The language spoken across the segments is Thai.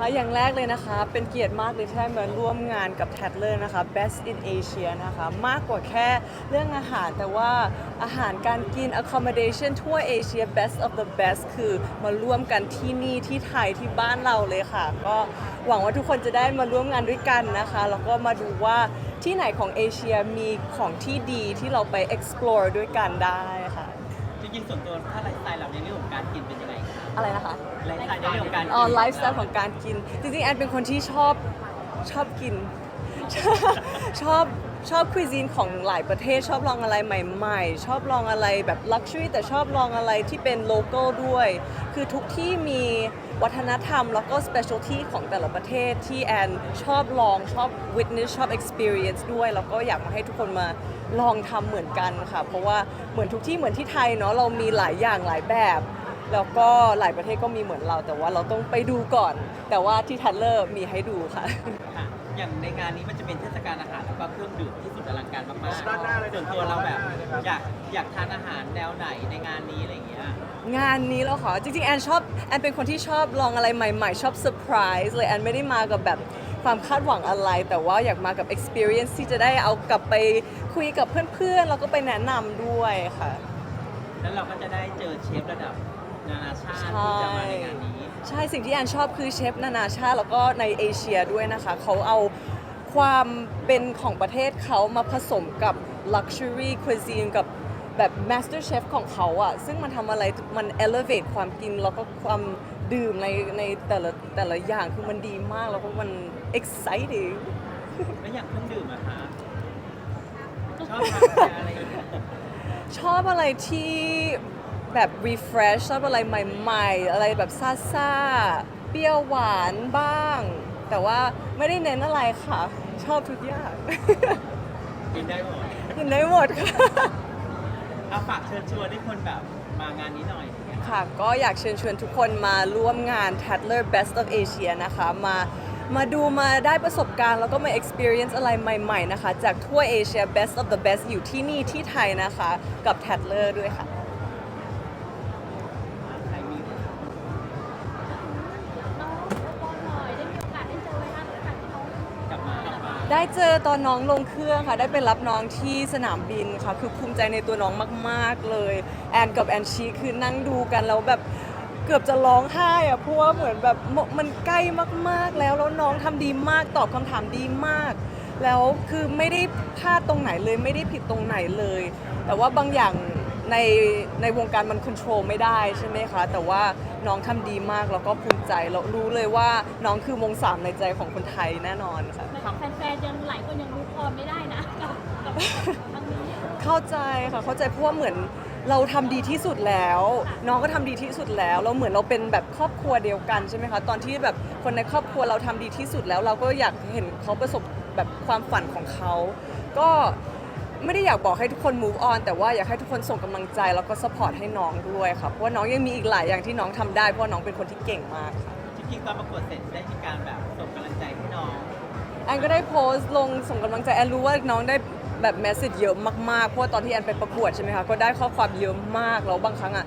ค่ะอย่างแรกเลยนะคะ เป็นเกียรติมากเลยที่ได้มาร่วมงานกับ t a d l e r นะคะ Best in Asia นะคะ มากกว่าแค่เรื่องอาหารแต่ว่าอาหารการกิน accommodation ทั่วเอเชีย best of the best คือมาร่วมกันที่นี่ที่ไทยที่บ้านเราเลยค่ะ ก็หวังว่าทุกคนจะได้มาร่วมงานด้วยกันนะคะ แล้วก็มาดูว่าที่ไหนของเอเชียมีของที่ดีที่เราไป explore ด้วยกันได้ค่ะ จริงๆส่วนตัวถ้าไลฟ์สไตล์เราในเรื่องของการกินเป็นยังไง อะไรนะคะไลฟ์สไตล์ในเรื่องของการกินอ๋อไลฟ์สไตล์ของการกิน จริงๆแอนเป็นคนที่ชอบชอบกิน ชอบชอบคุยซีนของหลายประเทศชอบลองอะไรใหม่ ๆ ชอบลองอะไรแบบลักชัวรี่แต่ชอบลองอะไรที่เป็นโล c a l ด้วย คือทุกที่มีวัฒนธรรม แล้วก็ specialty ของแต่ละประเทศที่แอนชอบลองชอบ witness ชอบ experience ด้วย แล้วก็อยากมาให้ทุกคนมาลองทำเหมือนกันค่ะ เพราะว่าเหมือนทุกที่เหมือนที่ไทยเนาะเรามีหลายอย่างหลายแบบ แล้วก็หลายประเทศก็มีเหมือนเรา แต่ว่าเราต้องไปดูก่อน แต่ว่าที่ทันเลอร์มีให้ดูค่ะ ค่ะอย่างในงานนี้มันจะเป็นเทศกาลอาหารแล้วก็เครื่องดื่มที่สุดอลังการมากด้านหน้าเลยๆส่วนตัวเราแบบอยากอยากทานอาหารแนวไหนในงานนี้อะไรอย่างเงี้ย งานนี้แล้วค่ะจริงๆ แอนชอบ แอนเป็นคนที่ชอบลองอะไรใหม่ๆ ชอบเซอร์ไพรส์เลย แอนไม่ได้มากับแบบความคาดหวังอะไร แต่ว่าอยากมากับ experience ที่จะได้เอากลับไปคุยกับเพื่อนๆ แล้วก็ไปแนะนำด้วยค่ะ แล้วเราก็จะได้เจอเชฟระดับ นานาชาติใช่ที่จะมาในงานนี้ ใช่สิ่งที่แอนชอบคือเชฟนานาชาติแล้วก็ในเอเชียด้วยนะคะ เขาเอาความเป็นของประเทศเขามาผสมกับ Luxury Cuisine กับแบบ Master Chef ของเขาอะซึ่งมันทำอะไรมัน elevate ความกินแล้วก็ความดื่มในในแต่ละแต่ละอย่างคือมันดีมากแล้วก็มัน exciting แล้วอย่างเครื่องดื่มอะคะชอบทานอะไรอย่างเงี้ยชอบอะไรที่ แบบ refresh ชอบอะไรใหม่ๆ อะไรแบบซ่าซ่าๆเปรี้ยวหวานบ้าง แต่ว่าไม่ได้เน้นอะไรค่ะ ชอบทุกอย่าง กินได้หมดกินได้หมดค่ะ เอาฝากเชิญชวนให้คนแบบมางานนี้หน่อยอย่างเงี้ยค่ะก็อยากเชิญชวนทุกคนมาร่วมงาน Tadler Best of Asia นะคะมามาดูมาได้ประสบการณ์แล้วก็มา experience อะไรใหม่ ๆ นะคะ จากทั่วเอเชีย Best of the Best อยู่ที่นี่ที่ไทยนะคะ กับ Tadler ด้วยค่ะ ได้เจอตอนน้องลงเครื่องค่ะ ได้ไปรับน้องที่สนามบินค่ะ คือภูมิใจในตัวน้องมาก ๆ เลย แอนกับแอนชีคือนั่งดูกันแล้วแบบเกือบจะร้องไห้อะเพราะว่าเหมือนแบบมมันใกล้มากๆแล้วแล้วน้องทำดีมากตอบคำถามดีมาก แล้วคือไม่ได้พลาดตรงไหนเลยไม่ได้ผิดตรงไหนเลย แต่ว่าบางอย่าง ในในวงการมันควบคุมไม่ได้ใช่ไหมคะ แต่ว่าน้องทำดีมากแล้วก็ภูมิใจแล้วรู้เลยว่าน้องคือวงสามในใจของคนไทยแน่นอนค่ะ แฟนๆยังหลายคนยังรู้พรไม่ได้นะกับกับครั้งนี้เข้าใจค่ะเข้าใจเพราะว่าเหมือนเราทำดีที่สุดแล้ว น้องก็ทำดีที่สุดแล้วเราเหมือนเราเป็นแบบครอบครัวเดียวกันใช่ไหมคะตอนที่แบบคนในครอบครัวเราทำดีที่สุดแล้ว เราก็อยากเห็นเขาประสบแบบความฝันของเขา ก็ ไม่ได้อยากบอกให้ทุกคน move on แต่ว่าอยากให้ทุกคนส่งกำลังใจแล้วก็ support ให้น้องด้วยค่ะเพราะว่าน้องยังมีอีกหลายอย่างที่น้องทำได้ เพราะว่าน้องเป็นคนที่เก่งมากค่ะ จริงๆตอนประกวดเสร็จได้มีการแบบส่งกำลังใจให้น้องแอนก็ได้โพสต์ลงส่งกำลังใจแอนรู้ว่าน้องได้แบบแมสเซจเยอะมากๆ เพราะว่าตอนที่แอนไปประกวดใช่ไหมคะ ก็ได้ข้อความเยอะมากแล้วบางครั้งอะ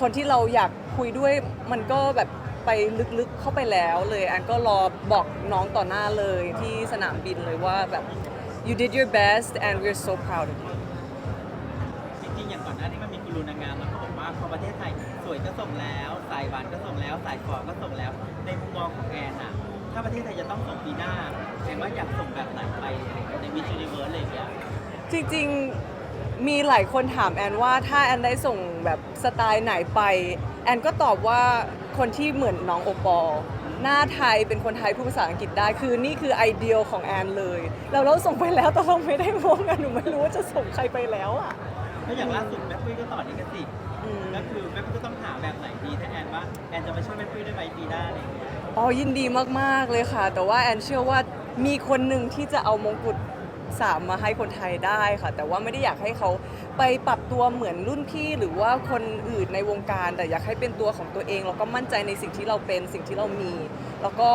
คนที่เราอยากคุยด้วยมันก็แบบไปลึกๆเข้าไปแล้วเลยแอนก็รอบอกน้องต่อหน้าเลยที่สนามบินเลยว่าแบบ you did your best and we're so proud of you จริงๆอย่างก่อนหน้านี้มันมีกูรูนางงามแล้วเขาบอกว่าพอประเทศไทยสวยก็ส่งแล้ว สายหวานก็ส่งแล้ว สายฝอก็ส่งแล้ว ในมุมมองของแอนอะถ้าประเทศไทยจะต้องส่งปีหน้าแอนว่าอยากส่งแบบไหนไปในมิชชันนิเวิร์สอะไรอย่างเงี้ยจริงๆมีหลายคนถามแอนว่าถ้าแอนได้ส่งแบบสไตล์ไหนไป แอนก็ตอบว่าคนที่เหมือนน้องโอปอล หน้าไทยเป็นคนไทยพูดภาษาอังกฤษได้ คือนี่คือไอเดียของแอนเลยแล้วเราส่งไปแล้วแต่เราไม่ได้โมงกันหนูไม่รู้ว่าจะส่งใครไปแล้วอะก็อย่างล่าสุดแม่ปุ้ยก็ต่อนิกสิทธิ์อืมก็คือแม่ปุ้ยก็ต้องหาแบบไหนดีถ้าแอนว่าแอนจะมาช่วยแม่ปุ้ยได้ไหมปีหน้าอะไรอย่างเงี้ยอ๋อยินดีมากๆเลยค่ะ แต่ว่าแอนเชื่อว่ามีคนหนึ่งที่จะเอามงกุฎ สามมาให้คนไทยได้ค่ะ แต่ว่าไม่ได้อยากให้เขาไปปรับตัวเหมือนรุ่นพี่ หรือว่าคนอื่นในวงการ แต่อยากให้เป็นตัวของตัวเองแล้วก็มั่นใจในสิ่งที่เราเป็นสิ่งที่เรามี แล้วก็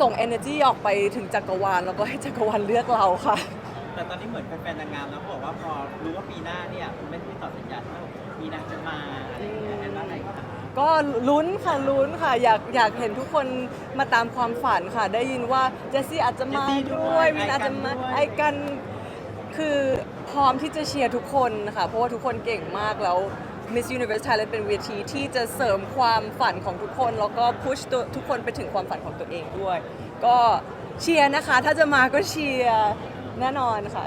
ส่ง energy ออกไปถึงจักรวาลแล้วก็ให้จักรวาลเลือกเราค่ะ แต่ตอนนี้เหมือนแฟนๆนางงามแล้วเขาบอกว่าพอรู้ว่าปีหน้าเนี่ยคุณแม่ปุ้ยตอบสัญญาว่าปีหน้าจะมาอะไรอย่างเงี้ยแอนว่าอะไรคะ ก็ลุ้นค่ะลุ้นค่ะ อยากอยากเห็นทุกคนมาตามความฝันค่ะ ได้ยินว่าเจสซี่อาจจะมาเจสซี่ด้ด้ววยยวินอาจจะมาไอกันด้วยไอกันคือพร้อมที่จะเชียร์ทุกคนค่ะ เพราะว่าทุกคนเก่งมากแล้ว Miss Universe Thailand เป็นเวทีที่จะเสริมความฝันของทุกคน แล้วก็พุชตัวทุกคนไปถึงความฝันของตัวเองด้วย ก็เชียร์นะคะ ถ้าจะมาก็เชียร์แน่นอนค่ะ